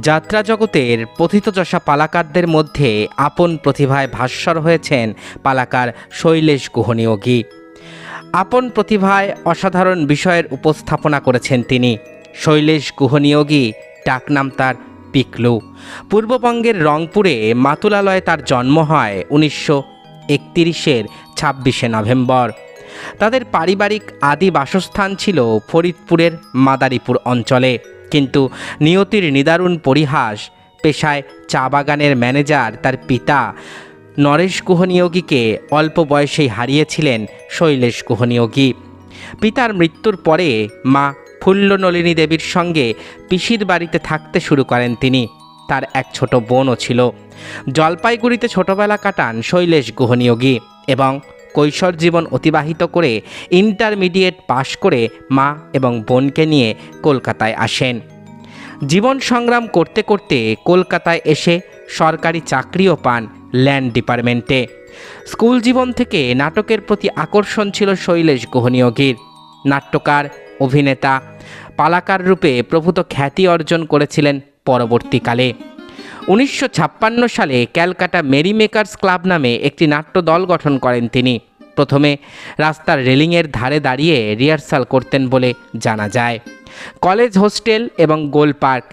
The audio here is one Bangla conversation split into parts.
যাত্রা জগতের পথিতযশা পালাকারদের মধ্যে আপন প্রতিভায় ভাস্বর হয়েছেন পালাকার শৈলেশ গুহনিয়োগী আপন প্রতিভায় অসাধারণ বিষয়ের উপস্থাপনা করেছেন তিনি। শৈলেশ গুহনিয়োগী ডাকনাম তার পিকলু। পূর্ববঙ্গের রংপুরে মাতুলালয়ে তার জন্ম হয় উনিশশো একতিরিশের ছাব্বিশে নভেম্বর। তাদের পারিবারিক আদি বাসস্থান ছিল ফরিদপুরের মাদারীপুর অঞ্চলে। কিন্তু নিয়তির নিদারুণ পরিহাস পেশায় চা বাগানের ম্যানেজার তার পিতা নরেশ গুহনিয়োগীকে অল্প বয়সেই হারিয়েছিলেন শৈলেশ গুহনিয়োগী পিতার মৃত্যুর পরে মা ফুল্লনলিনী দেবীর সঙ্গে পিসির বাড়িতে থাকতে শুরু করেন তিনি। তার এক ছোট বোনও ছিল। জলপাইগুড়িতে ছোটবেলা কাটান শৈলেশ গুহনিয়োগী এবং কৈশোর জীবন অতিবাহিত করে ইন্টারমিডিয়েট পাশ করে মা এবং বোনকে নিয়ে কলকাতায় আসেন। জীবন সংগ্রাম করতে করতে কলকাতায় এসে সরকারি চাকরিও পান ল্যান্ড ডিপার্টমেন্টে। স্কুল জীবন থেকে নাটকের প্রতি আকর্ষণ ছিল শৈলেশ গুহনিয়োগীর। নাট্যকার, অভিনেতা, পালাকার রূপে প্রভূত খ্যাতি অর্জন করেছিলেন পরবর্তীকালে। উনিশশো ছাপ্পান্ন সালে ক্যালকাটা মেরি মেকার্স ক্লাব নামে একটি নাট্য দল গঠন করেন তিনি। প্রথমে রাস্তার রেলিংয়ের ধারে দাঁড়িয়ে রিহার্সাল করতেন বলে জানা যায়। কলেজ হোস্টেল এবং গোল পার্ক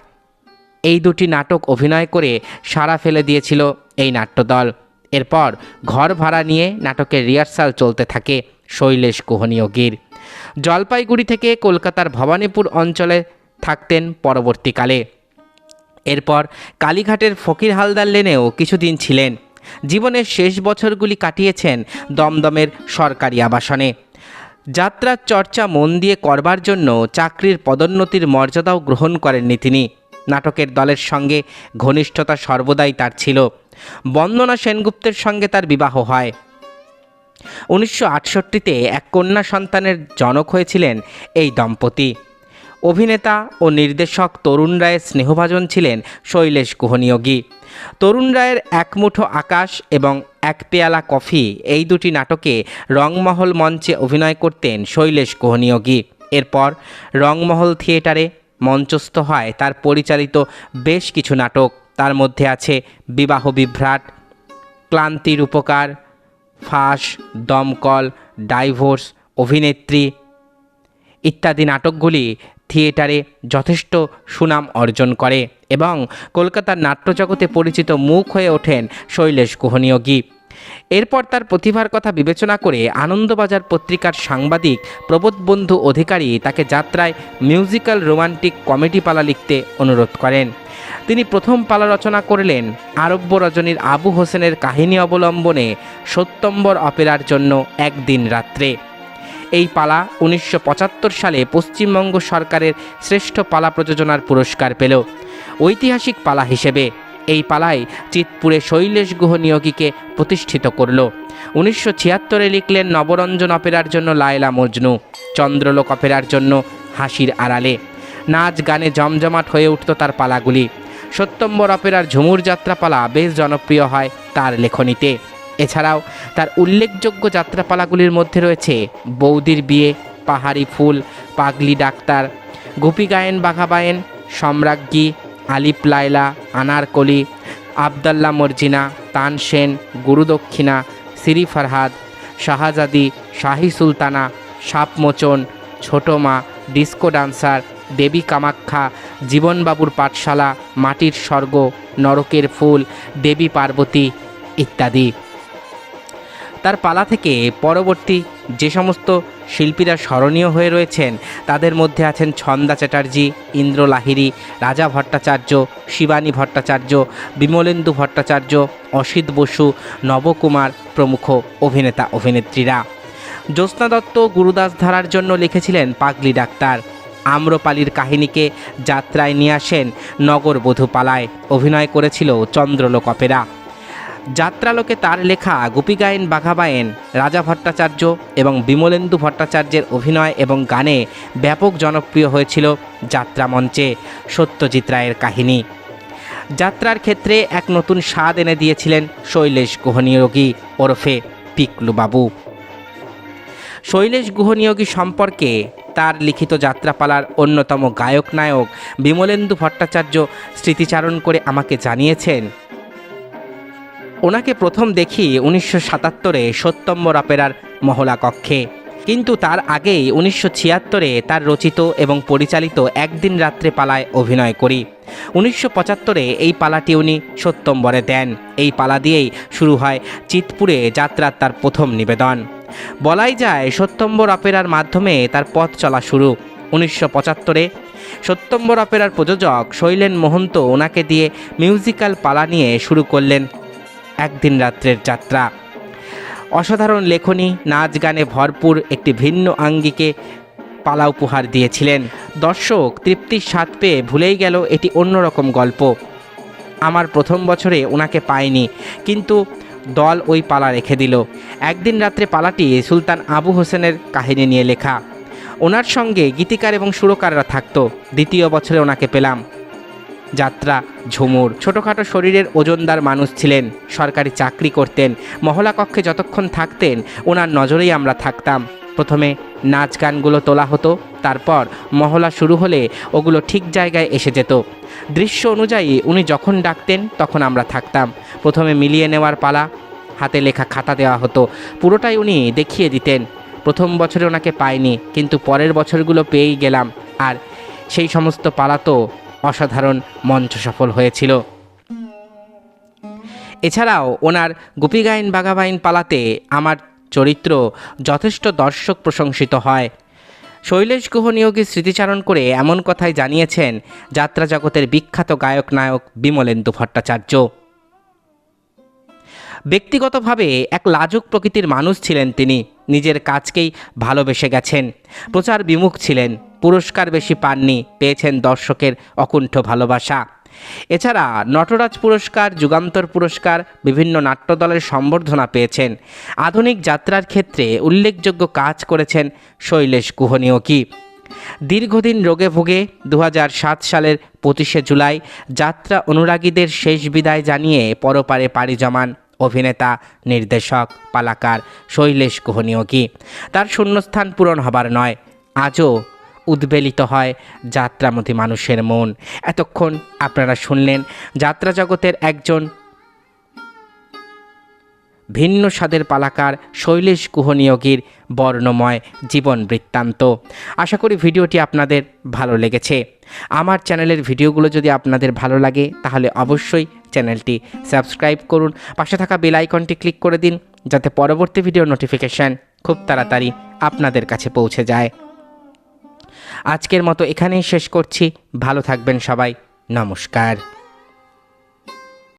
এই দুটি নাটক অভিনয় করে সাড়া ফেলে দিয়েছিল এই নাট্যদল এরপর ঘর ভাড়া নিয়ে নাটকের রিহার্সাল চলতে থাকে শৈলেশ কোহনীয়গীর জলপাইগুড়ি থেকে কলকাতার ভবানীপুর অঞ্চলে থাকতেন পরবর্তীকালে। এরপর কালীঘাটের ফকির হালদার লেনেও কিছুদিন ছিলেন। জীবনের শেষ বছরগুলি কাটিয়েছেন দমদমের সরকারি আবাসনে। যাত্রার চর্চা মন দিয়ে করবার জন্য চাকরির পদোন্নতির মর্যাদাও গ্রহণ করেননি তিনি। নাটকের দলের সঙ্গে ঘনিষ্ঠতা সর্বদাই তার ছিল। বন্দনা সেনগুপ্তের সঙ্গে তার বিবাহ হয়। উনিশশো এক কন্যা সন্তানের জনক হয়েছিলেন এই দম্পতি। অভিনেতা ও নির্দেশক তরুণ রায়ের স্নেহভাজন ছিলেন শৈলেশ গুহনিয়োগী। তরুণ রায়ের এক মুঠো আকাশ এবং এক পেয়ালা কফি এই দুটি নাটকে রংমহল মঞ্চে অভিনয় করতেন শৈলেশ গুহনিয়োগী। এরপর রংমহল থিয়েটারে মঞ্চস্থ হয় তার পরিচালিত বেশ কিছু নাটক। তার মধ্যে আছে বিবাহ বিভ্রাট ক্লান্তির উপকার ফাঁস, দমকল, ডাইভোর্স, অভিনেত্রী ইত্যাদি নাটকগুলি থিয়েটারে যথেষ্ট সুনাম অর্জন করে এবং কলকাতার নাট্যজগতে পরিচিত মুখ হয়ে ওঠেন শৈলেশ গুহনিয়োগী এরপর তার প্রতিভার কথা বিবেচনা করে আনন্দবাজার পত্রিকার সাংবাদিক প্রবোধবন্ধু অধিকারী তাকে যাত্রায় মিউজিক্যাল রোমান্টিক কমেডি পালা লিখতে অনুরোধ করেন। তিনি প্রথম পালা রচনা করলেন আরব্য রজনীর আবু হোসেনের কাহিনী অবলম্বনে সত্যম্বর অপেরার জন্য একদিন রাত্রে। এই পালা উনিশশো পঁচাত্তর সালে পশ্চিমবঙ্গ সরকারের শ্রেষ্ঠ পালা প্রযোজনার পুরস্কার পেল। ঐতিহাসিক পালা হিসেবে এই পালায় চিতপুরে শৈলেশ গুহ নিয়োগীকে প্রতিষ্ঠিত করল। উনিশশো ছিয়াত্তরে লিখলেন নবরঞ্জন অপেরার জন্য লায়লা মজনু, চন্দ্রলোক অপেরার জন্য হাসির আড়ালে। নাচ গানে জমজমাট হয়ে উঠত তার পালাগুলি। সত্যম্বর অপেরার ঝুমুর যাত্রাপালা বেশ জনপ্রিয় হয় তার লেখনীতে। এছাড়াও তার উল্লেখযোগ্য যাত্রাপালাগুলির মধ্যে রয়েছে বৌদির বিয়ে, পাহাড়ি ফুল, পাগলি ডাক্তার, গুপি গায়েন বাঘাবায়েন সম্রাজ্ঞী, আলিপ লায়লা আনারকলি আবদাল্লা মর্জিনা তানসেন গুরুদক্ষিণা সিরি ফরহাদ, শাহজাদি, শাহী সুলতানা সাপমোচন ছোট মা, ডিস্কো ডান্সার, দেবী কামাখ্যা, জীবনবাবুর পাঠশালা, মাটির স্বর্গ, নরকের ফুল, দেবী পার্বতী ইত্যাদি। তার পালা থেকে পরবর্তী যে সমস্ত শিল্পীরা স্মরণীয় হয়ে রয়েছেন, তাদের মধ্যে আছেন ছন্দা চ্যাটার্জি, ইন্দ্র লাহিড়ী, রাজা ভট্টাচার্য, শিবানী ভট্টাচার্য, বিমলেন্দু ভট্টাচার্য, অসিত বসু, নবকুমার প্রমুখ অভিনেতা অভিনেত্রীরা। জ্যোৎস্না দত্ত গুরুদাস ধারার জন্য লিখেছিলেন পাগলি ডাক্তার। আম্রপালির কাহিনীকে যাত্রায় নিয়ে আসেন নগরবধূ পালায় অভিনয় করেছিল চন্দ্রলোক অপেরা। যাত্রালোকে তার লেখা গোপীগায়েন বাঘাবায়েন, রাজা ভট্টাচার্য এবং বিমলেন্দু ভট্টাচার্যের অভিনয় এবং গানে ব্যাপক জনপ্রিয় হয়েছিল যাত্রা মঞ্চে সত্যজিৎ রায়ের কাহিনী। যাত্রার ক্ষেত্রে এক নতুন স্বাদ এনে দিয়েছিলেন শৈলেশ কোহনিয়োগী ওরফে পিকলু বাবু শৈলেশ গুহনিয়োগী সম্পর্কে তার লিখিত যাত্রাপালার অন্যতম গায়ক নায়ক বিমলেন্দু ভট্টাচার্য স্মৃতিচারণ করে আমাকে জানিয়েছেন ওনাকে প্রথম দেখি উনিশশো সাতাত্তরে সত্যম্বর অপেরার মহলা কক্ষে কিন্তু তার আগেই উনিশশো ছিয়াত্তরে তার রচিত এবং পরিচালিত একদিন রাত্রে পালায় অভিনয় করি। উনিশশো পঁচাত্তরে এই পালাটি উনি সত্যম্বরে দেন। এই পালা দিয়েই শুরু হয় চিতপুরে যাত্রার তার প্রথম নিবেদন। বলাই যায় সত্যম্বর অপেরার মাধ্যমে তার পথ চলা শুরু। উনিশশো পঁচাত্তরে সত্যম্বর অপেরার প্রযোজক শৈলেন মহন্ত ওনাকে দিয়ে মিউজিক্যাল পালা নিয়ে শুরু করলেন একদিন রাত্রের যাত্রা। অসাধারণ লেখনী, নাচ গানে ভরপুর একটি ভিন্ন আঙ্গিকে পালা উপহার দিয়েছিলেন। দর্শক তৃপ্তির স্বাদ পেয়ে ভুলেই গেল এটি অন্যরকম গল্প। আমার প্রথম বছরে ওনাকে পাইনি, কিন্তু দল ওই পালা রেখে দিল। একদিন রাত্রে পালাটি সুলতান আবু হোসেনের কাহিনী নিয়ে লেখা। ওনার সঙ্গে গীতিকার এবং সুরকাররা থাকতো। দ্বিতীয় বছরে ওনাকে পেলাম। যাত্রা, ঝুমুর। ছোটোখাটো শরীরের ওজনদার মানুষ ছিলেন, সরকারি চাকরি করতেন, মহলা কক্ষে যতক্ষণ থাকতেন, ওনার নজরেই আমরা থাকতাম। প্রথমে নাচ গানগুলো তোলা হতো, তারপর মহলা শুরু হলে ওগুলো ঠিক জায়গায় এসে যেত। দৃশ্য অনুযায়ী উনি যখন ডাকতেন, তখন আমরা থাকতাম। প্রথমে মিলিয়ে নেওয়ার পালা, হাতে লেখা খাতা দেওয়া হতো, পুরোটাই উনি দেখিয়ে দিতেন। প্রথম বছরে ওনাকে পাইনি, কিন্তু পরের বছরগুলো পেয়েই গেলাম। আর সেই সমস্ত পালা তো অসাধারণ মঞ্চ সফল হয়েছিল। এছাড়াও ওনার গোপীগায়ন বাঘাবাইন পালাতে আমার চরিত্র যথেষ্ট দর্শক প্রশংসিত হয়। শৈলেশ গুহ নিয়োগী স্মৃতিচারণ করে এমন কথাই জানিয়েছেন যাত্রা জগতের বিখ্যাত গায়ক নায়ক বিমলেন্দু ভট্টাচার্য। ব্যক্তিগতভাবে এক লাজুক প্রকৃতির মানুষ ছিলেন তিনি, নিজের কাজকেই ভালোবেসে গেছেন, প্রচার বিমুখ ছিলেন। পুরস্কার বেশি পাননি, পেয়েছেন দর্শকের অকুণ্ঠ ভালোবাসা। এছাড়া নটরাজ পুরস্কার, যুগান্তর পুরস্কার, বিভিন্ন নাট্যদলের সম্বর্ধনা পেয়েছেন। আধুনিক যাত্রার ক্ষেত্রে উল্লেখযোগ্য কাজ করেছেন শৈলেশ কুহনীয়কী দীর্ঘদিন রোগে ভোগে দু হাজার সাত সালের পঁচিশে জুলাই যাত্রা অনুরাগীদের শেষ বিদায় জানিয়ে পরপারে পাড়ি জমান অভিনেতা, নির্দেশক, পালাকার শৈলেশ কুহনীয়কী তার শূন্যস্থান পূরণ হবার নয়, আজও উদ্বেলিত হয় যাত্রামতী মানুষের মন। এতক্ষণ আপনারা শুনলেন যাত্রা জগতের একজন ভিন্ন স্বাদের পালাকার শৈলেশ কুহনিয়োগীর বর্ণময় জীবন বৃত্তান্ত। আশা করি ভিডিওটি আপনাদের ভালো লেগেছে। আমার চ্যানেলের ভিডিওগুলো যদি আপনাদের ভালো লাগে, তাহলে অবশ্যই চ্যানেলটি সাবস্ক্রাইব করুন। পাশে থাকা বেল আইকনটি ক্লিক করে দিন, যাতে পরবর্তী ভিডিও নোটিফিকেশান খুব তাড়াতাড়ি আপনাদের কাছে পৌঁছে যায়। আজকের মতো এখানেই শেষ করছি। ভালো থাকবেন সবাই। নমস্কার।